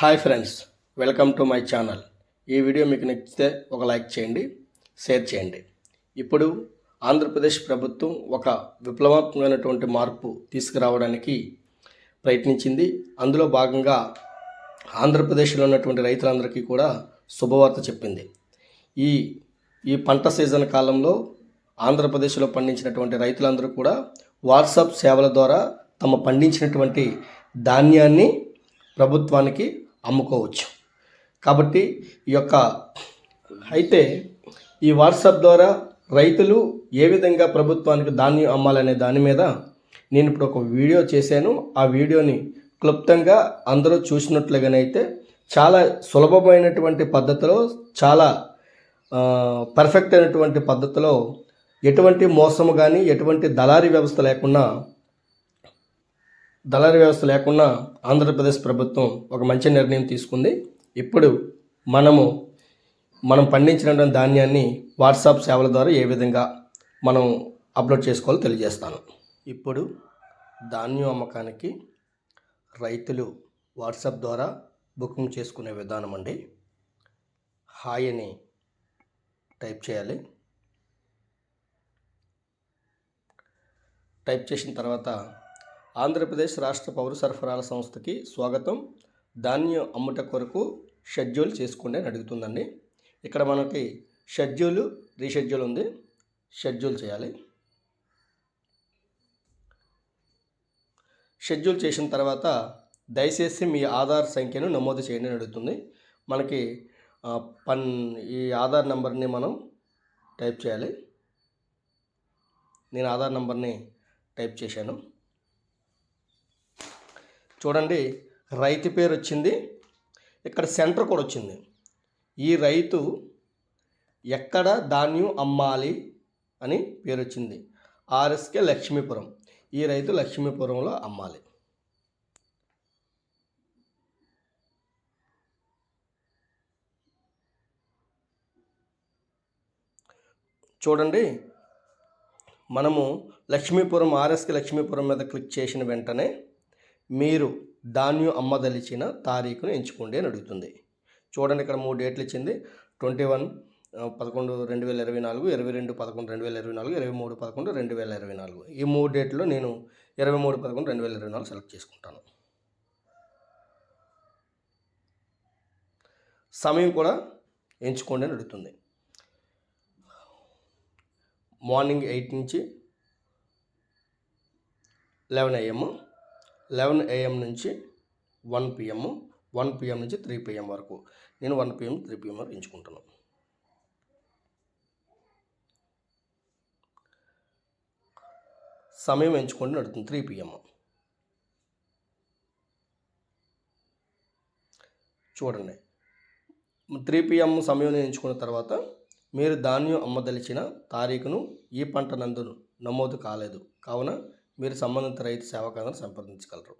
Hi friends welcome to my channel. ఈ video మీకు నచ్చితే ఒక లైక్ చేయండి షేర్ చేయండి. ఇప్పుడు ఆంధ్రప్రదేశ్ ప్రభుత్వం ఒక విప్లవాత్మకమైనటువంటి మార్పు తీసుకురావడానికి ప్రయత్నించింది. అందులో భాగంగా ఆంధ్రప్రదేశ్లో ఉన్నటువంటి రైతులందరికీ కూడా శుభవార్త చెప్పింది. ఈ ఈ పంట సీజన్ కాలంలో ఆంధ్రప్రదేశ్లో పండించినటువంటి రైతులందరూ కూడా వాట్సాప్ సేవల ద్వారా తమ పండించినటువంటి ధాన్యాన్ని ప్రభుత్వానికి అమ్ముకోవచ్చు. కాబట్టి ఈ యొక్క అయితే ఈ వాట్సాప్ ద్వారా రైతులు ఏ విధంగా ప్రభుత్వానికి ధాన్యం అమ్మాలనే దాని మీద నేను ఇప్పుడు ఒక వీడియో చేశాను. ఆ వీడియోని క్లుప్తంగా అందరూ చూసినట్లుగానైతే చాలా సులభమైనటువంటి పద్ధతిలో చాలా పర్ఫెక్ట్ అయినటువంటి పద్ధతిలో ఎటువంటి మోసము కానీ ఎటువంటి దళారీ వ్యవస్థ లేకుండా దళారీ వ్యవస్థ లేకుండా ఆంధ్రప్రదేశ్ ప్రభుత్వం ఒక మంచి నిర్ణయం తీసుకుంది. ఇప్పుడు మనము మనం పండించినటువంటి ధాన్యాన్ని వాట్సాప్ సేవల ద్వారా ఏ విధంగా మనం అప్లోడ్ చేసుకోవాలో తెలియజేస్తాను. ఇప్పుడు ధాన్యం అమ్మకానికి రైతులు వాట్సాప్ ద్వారా బుకింగ్ చేసుకునే విధానం అండి. హాయ్ అని టైప్ చేయాలి. టైప్ చేసిన తర్వాత ఆంధ్రప్రదేశ్ రాష్ట్ర పౌర సరఫరాల సంస్థకి స్వాగతం. ధాన్యం అమ్ముట కొరకు షెడ్యూల్ చేసుకోండి అని అడుగుతుందండి. ఇక్కడ మనకి షెడ్యూల్ రీషెడ్యూల్ ఉంది. షెడ్యూల్ చేయాలి. షెడ్యూల్ చేసిన తర్వాత దయచేసి మీ ఆధార్ సంఖ్యను నమోదు చేయండి అని అడుగుతుంది. మనకి పన్ ఈ ఆధార్ నెంబర్ని మనం టైప్ చేయాలి. నేను ఆధార్ నెంబర్ని టైప్ చేశాను. చూడండి రైతు పేరు వచ్చింది. ఇక్కడ సెంటర్ కూడా వచ్చింది. ఈ రైతు ఎక్కడ ధాన్యం అమ్మాలి అని పేరు వచ్చింది. ఆర్ఎస్కే లక్ష్మీపురం. ఈ రైతు లక్ష్మీపురంలో అమ్మాలి. చూడండి మనము లక్ష్మీపురం ఆర్ఎస్కే లక్ష్మీపురం మీద క్లిక్ చేసిన వెంటనే మీరు ధాన్యం అమ్మదలిచిన తారీఖును ఎంచుకోండి అని అడుగుతుంది. చూడండి ఇక్కడ మూడు డేట్లు ఇచ్చింది. ట్వంటీ వన్ పదకొండు రెండు వేల ఇరవై నాలుగు ఇరవై రెండు పదకొండు రెండు వేల ఇరవై నాలుగు ఇరవై మూడు పదకొండు రెండు వేల ఇరవై నాలుగు. ఈ మూడు డేట్లో నేను ఇరవై మూడు పదకొండు రెండు వేల ఇరవై నాలుగు సెలెక్ట్ చేసుకుంటాను. సమయం కూడా ఎంచుకోండి అని అడుగుతుంది. మార్నింగ్ ఎయిట్ నుంచి లెవెన్ ఏఎం లెవెన్ ఏఎం నుంచి వన్ పిఎం వన్ పిఎం నుంచి త్రీ పిఎం వరకు. నేను వన్ పిఎం త్రీ పిఎం వరకు ఎంచుకుంటాను సమయం ఎంచుకోండి నడుతుంది త్రీ పిఎం. చూడండి. త్రీ పిఎం సమయం ఎంచుకున్న తర్వాత మీరు ధాన్యం అమ్మదలిచిన తారీఖును ఈ పంట నందు నమోదు కాలేదు. కావున మీరు సంబంధిత రైతు సేవా కేంద్రం సంప్రదించగలరు.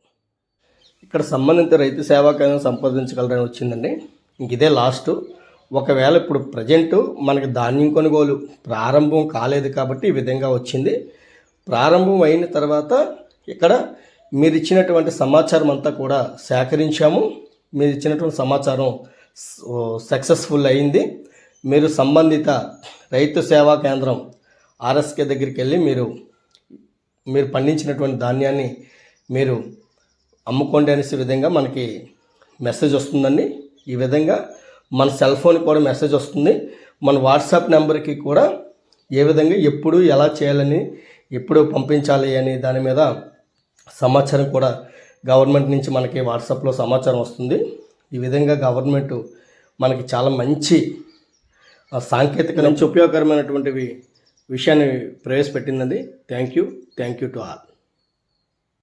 ఇక్కడ సంబంధిత రైతు సేవా కేంద్రం సంప్రదించగలరని వచ్చిందండి. ఇంక ఇదే లాస్ట్. ఒకవేళ ఇప్పుడు ప్రజెంటు మనకి ధాన్యం కొనుగోలు ప్రారంభం కాలేదు కాబట్టి ఈ విధంగా వచ్చింది. ప్రారంభం అయిన తర్వాత ఇక్కడ మీరు ఇచ్చినటువంటి సమాచారం అంతా కూడా సేకరించాము. మీరు ఇచ్చినటువంటి సమాచారం సక్సెస్ఫుల్ అయింది. మీరు సంబంధిత రైతు సేవా కేంద్రం ఆర్ఎస్కే దగ్గరికి వెళ్ళి మీరు మీరు పండించినటువంటి ధాన్యాన్ని మీరు అమ్ముకోండి అనేసి విధంగా మనకి మెసేజ్ వస్తుందండి. ఈ విధంగా మన సెల్ ఫోన్ కూడా మెసేజ్ వస్తుంది. మన వాట్సాప్ నెంబర్కి కూడా ఏ విధంగా ఎప్పుడు ఎలా చేయాలని ఎప్పుడు పంపించాలి అని దాని మీద సమాచారం కూడా గవర్నమెంట్ నుంచి మనకి వాట్సాప్లో సమాచారం వస్తుంది. ఈ విధంగా గవర్నమెంట్ మనకి చాలా మంచి సాంకేతిక నుంచి ఉపయోగకరమైనటువంటివి విషయాన్ని ప్రవేశపెట్టినది thank you thank you to all